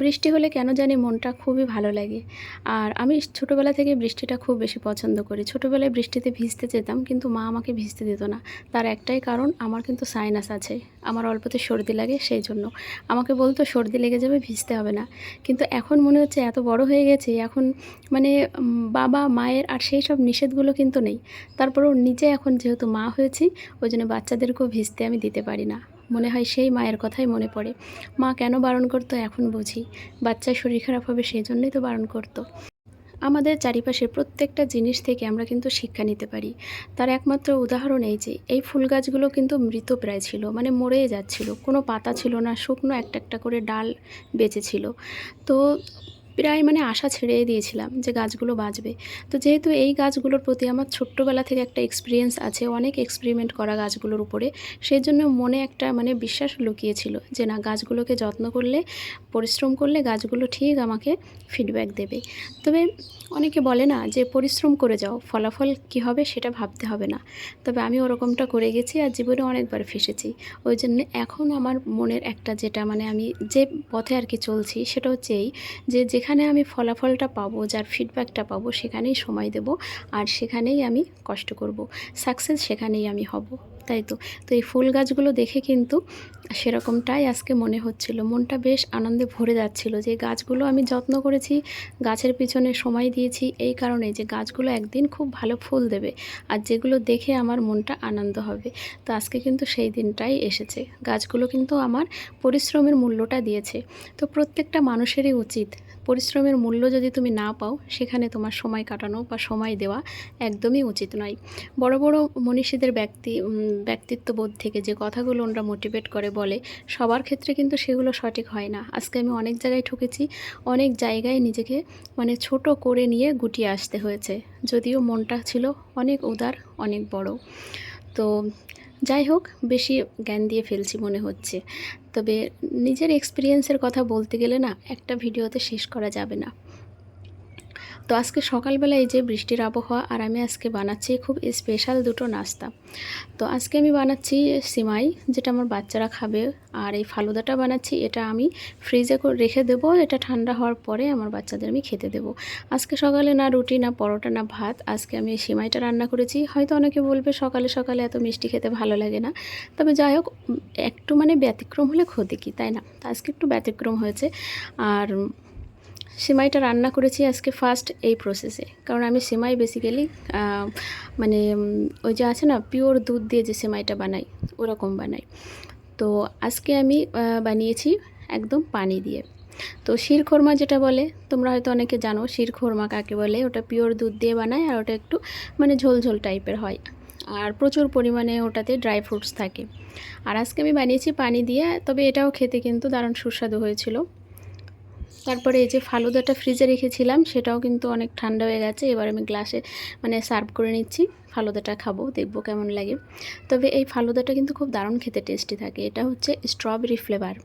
বৃষ্টি হলে কেন জানি মনটা খুবই ভালো লাগে। আর আমি ছোটোবেলা থেকে বৃষ্টিটা খুব বেশি পছন্দ করি। ছোটোবেলায় বৃষ্টিতে ভিজতে যেতাম, কিন্তু মা আমাকে ভিজতে দিত না। তার একটাই কারণ, আমার কিন্তু সাইনাস আছে। আমার অল্পতে সর্দি লাগে, সেই জন্য। আমাকে বলতো, সর্দি লেগে যাবে, ভিজতে হবে না। কিন্তু এখন মনে হচ্ছে এত বড় হয়ে গেছে, এখন মানে বাবা, মায়ের আর সেই সব নিষেধগুলো কিন্তু নেই। তারপরেও নিজে এখন যেহেতু মা হয়েছি, ওই জন্য বাচ্চাদেরকেও ভিজতে আমি দিতে পারি না। মনে হয় সেই মায়ের কথাই মনে পড়ে। মা কেন বারণ করতো এখন বুঝি। বাচ্চার শরীর খারাপ হবে সেই জন্যই তো বারণ করতো। আমাদের চারিপাশের প্রত্যেকটা জিনিস থেকে আমরা কিন্তু শিক্ষা নিতে পারি। তার একমাত্র উদাহরণ এই যে, এই ফুল গাছগুলো কিন্তু মৃতপ্রায় ছিল মানে মরেই যাচ্ছিল। কোনো পাতা ছিল না, শুকনো একটা একটা করে ডাল বেঁচে ছিল তো প্রায় মানে আশা ছেড়ে দিয়েছিলাম যে গাছগুলো বাঁচবে। তো যেহেতু এই গাছগুলোর প্রতি আমার ছোট্টবেলা থেকে একটা এক্সপিরিয়েন্স আছে, অনেক এক্সপেরিমেন্ট করা গাছগুলোর উপরে সেই জন্য মনে একটা মানে বিশ্বাস লুকিয়েছিল যে না, গাছগুলোকে যত্ন করলে, পরিশ্রম করলে গাছগুলো ঠিক আমাকে ফিডব্যাক দেবে। তবে অনেকে বলে না যে পরিশ্রম করে যাও, ফলাফল কি হবে সেটা ভাবতে হবে না। তবে আমি ওরকমটা করে গেছি আর জীবনে অনেকবার ফেসেছি। ওই জন্য এখন আমার মনের একটা যেটা মানে আমি যে পথে আর কি চলছি সেটা হচ্ছে এই যে যেখানে আমি ফলাফলটা পাবো, যার ফিডব্যাকটা পাবো, সেখানেই সময় দেব, আর সেখানেই আমি কষ্ট করব। সাকসেস সেখানেই আমি হব। তাই তো। তো এই ফুল গাছগুলো দেখে কিন্তু সেরকমটাই আজকে মনে হচ্ছিল। মনটা বেশ আনন্দে ভরে যাচ্ছিল যে গাছগুলো আমি যত্ন করেছি, গাছের পিছনে সময় দিয়েছি, এই কারণে যে গাছগুলো একদিন খুব ভালো ফুল দেবে আর যেগুলো দেখে আমার মনটা আনন্দ হবে। তো আজকে কিন্তু সেই দিনটাই এসেছে। গাছগুলো কিন্তু আমার পরিশ্রমের মূল্যটা দিয়েছে। তো প্রত্যেকটা মানুষেরই উচিত পরিশ্রমের মূল্য যদি তুমি না পাও, সেখানে তোমার সময় কাটানো বা সময় দেওয়া একদমই উচিত নয়। বড় বড় মনীষীদের ব্যক্তি ব্যক্তিত্ববোধ থেকে যে কথাগুলো ওনারা মোটিভেট করে বলে, সবার ক্ষেত্রে কিন্তু সেগুলো সঠিক হয় না। আজকে আমি অনেক জায়গায় ঠকেছি, অনেক জায়গায় নিজেকে মানে ছোট করে নিয়ে গুটিয়ে আসতে হয়েছে। যদিও মনটা ছিল অনেক উদার, অনেক বড়। তো যাই হোক, বেশি জ্ঞান দিয়ে ফেলছি মনে হচ্ছে। তবে নিজের এক্সপিরিয়েন্সের কথা বলতে গেলে না, একটা ভিডিওতে শেষ করা যাবে না। তো আজকে সকালবেলা এই যে বৃষ্টির আবহাওয়া আর আমি আজকে বানাচ্ছি খুব স্পেশাল দুটো নাস্তা। তো আজকে আমি বানাচ্ছি সিমাই, যেটা আমার বাচ্চারা খাবে। আর এই ফালুদাটা বানাচ্ছি, এটা আমি ফ্রিজে রেখে দেবো। এটা ঠান্ডা হওয়ার পরে আমার বাচ্চাদের আমি খেতে দেবো। আজকে সকালে না রুটি, না পরোটা, না ভাত, আজকে আমি এই সিমাইটা রান্না করেছি। হয়তো অনেকে বলবে সকালে সকালে এত মিষ্টি খেতে ভালো লাগে না। তবে যাই হোক একটু মানে ব্যতিক্রম হলে ক্ষতি কি, তাই না? আজকে একটু ব্যতিক্রম হয়েছে। আর সিমাইটা রান্না করেছি আজকে ফার্স্ট এই প্রসেসে কারণ আমি সিমাই বেসিক্যালি মানে ওই যে আছে না পিওর দুধ দিয়ে যে সেমাইটা বানাই, ওরকম বানাই। তো আজকে আমি বানিয়েছি একদম পানি দিয়ে। তো শিরখোরমা যেটা বলে, তোমরা হয়তো অনেকে জানো, শিরখোরমা কাকে বলে? ওটা পিওর দুধ দিয়ে বানায় আর ওটা একটু মানে ঝোল ঝোল টাইপের হয়। আর প্রচুর পরিমাণে ওটাতে ড্রাই ফ্রুটস থাকে। আর আজকে আমি বানিয়েছি পানি দিয়ে, তবে এটাও খেতে কিন্তু দারুণ সুস্বাদু হয়েছিল। তারপরে এই যে ফালুদাটা ফ্রিজে রেখেছিলাম, সেটাও কিন্তু অনেক ঠান্ডা হয়ে গেছে। এবার আমি গ্লাসে মানে সার্ভ করে নিচ্ছি। ফালুদাটা খাব, দেখব কেমন লাগে। তবে এই ফালুদাটা কিন্তু খুব দারুণ খেতে টেস্টি থাকে। এটা হচ্ছে স্ট্রবেরি ফ্লেভার।